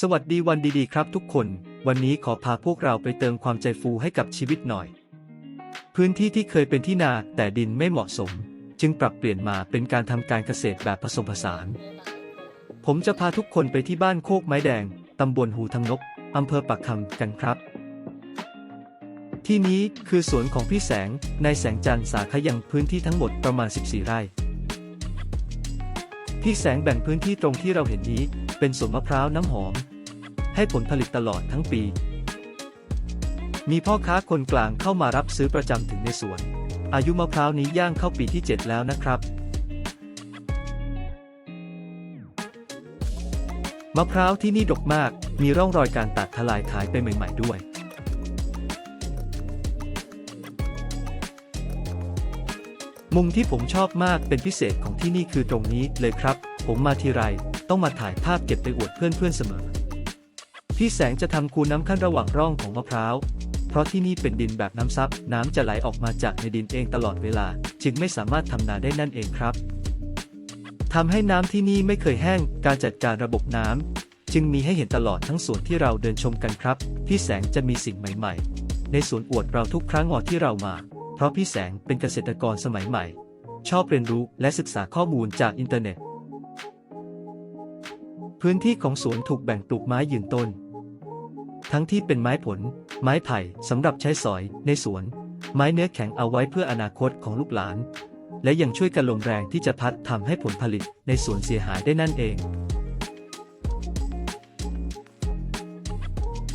สวัสดีวันดีๆครับทุกคน วันนี้ขอพาพวกเราไปเติมความใจฟูให้กับชีวิตหน่อย พื้นที่ที่เคยเป็นที่นาแต่ดินไม่เหมาะสม จึงปรับเปลี่ยนมาเป็นการทำการเกษตรแบบผสมผสาน ผมจะพาทุกคนไปที่บ้านโคกไม้แดงตำบลหูทำนกอำเภอปักคำกันครับ ที่นี้คือสวนของพี่แสงในแสงจันทร์สาขายังพื้นที่ทั้งหมดประมาณ 14 ไร่พี่แสงแบ่งพื้นที่ตรงที่เราเห็นนี้ เป็นสวนมะพร้าวน้ำหอม ให้ผลผลิตตลอดทั้งปี มีพ่อค้าคนกลางเข้ามารับซื้อประจำถึงในสวน อายุมะพร้าวนี้ย่างเข้าปีที่ 7 แล้วนะครับ มะพร้าวที่นี่ดกมาก มีร่องรอยการตัดทลายขายไปใหม่ ๆ ด้วย มุมที่ผมชอบมากเป็นพิเศษของที่นี่คือตรงนี้เลยครับ ผมมาทีไร ต้องมาถ่ายภาพเก็บไปอวดเพื่อนๆเสมอ พี่แสงจะทำคูน้ำขั้นระหว่างร่องของมะพร้าว เพราะที่นี่เป็นดินแบบน้ำซับ น้ำจะไหลออกมาจากในดินเองตลอดเวลา จึงไม่สามารถทำนาได้นั่นเองครับทำให้น้ำที่นี่ไม่เคยแห้ง การจัดการระบบน้ำจึงมีให้เห็นตลอดทั้งสวนที่เราเดินชมกันครับ พี่แสงจะมีสิ่งใหม่ ๆ ในสวนอวดเราทุกครั้งงอที่เรามา เพราะพี่แสงเป็นเกษตรกรสมัยใหม่ ชอบเรียนรู้และศึกษาข้อมูลจากอินเทอร์เน็ต พื้นที่ของสวนถูกแบ่งปลูกไม้ยืนต้น ทั้งที่เป็นไม้ผล ไม้ไผ่สำหรับใช้สอยในสวน ไม้เนื้อแข็งเอาไว้เพื่ออนาคตของลูกหลาน และยังช่วยกันลมแรงที่จะพัดทำให้ผลผลิตในสวนเสียหายได้นั่นเอง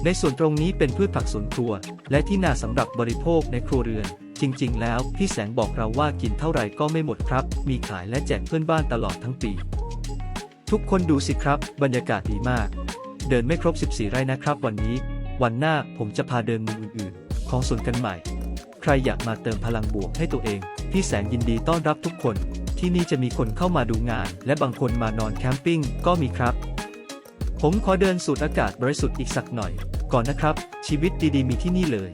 ในส่วนตรงนี้เป็นพืชผักสวนครัว และที่นาสำหรับบริโภคในครัวเรือน จริง ๆ แล้วพี่แสงบอกเราว่ากินเท่าไหร่ก็ไม่หมดครับ มีขายและแจกเพื่อนบ้านตลอดทั้งปี ทุกคนดูสิครับ บรรยากาศดีมาก เดินไม่ครบ 14 ไร่นะครับ วันนี้ วันหน้าผมจะพาเดินมุมอื่น ๆ ของสวนกันใหม่ ใครอยากมาเติมพลังบวกให้ตัวเอง พี่แสงยินดีต้อนรับทุกคน ที่นี่จะมีคนเข้ามาดูงาน และบางคนมานอนแคมปิ้งก็มีครับ ผมขอเดินสูดอากาศบริสุทธิ์อีกสักหน่อย ก่อนนะครับ ชีวิตดีๆ มีที่นี่เลย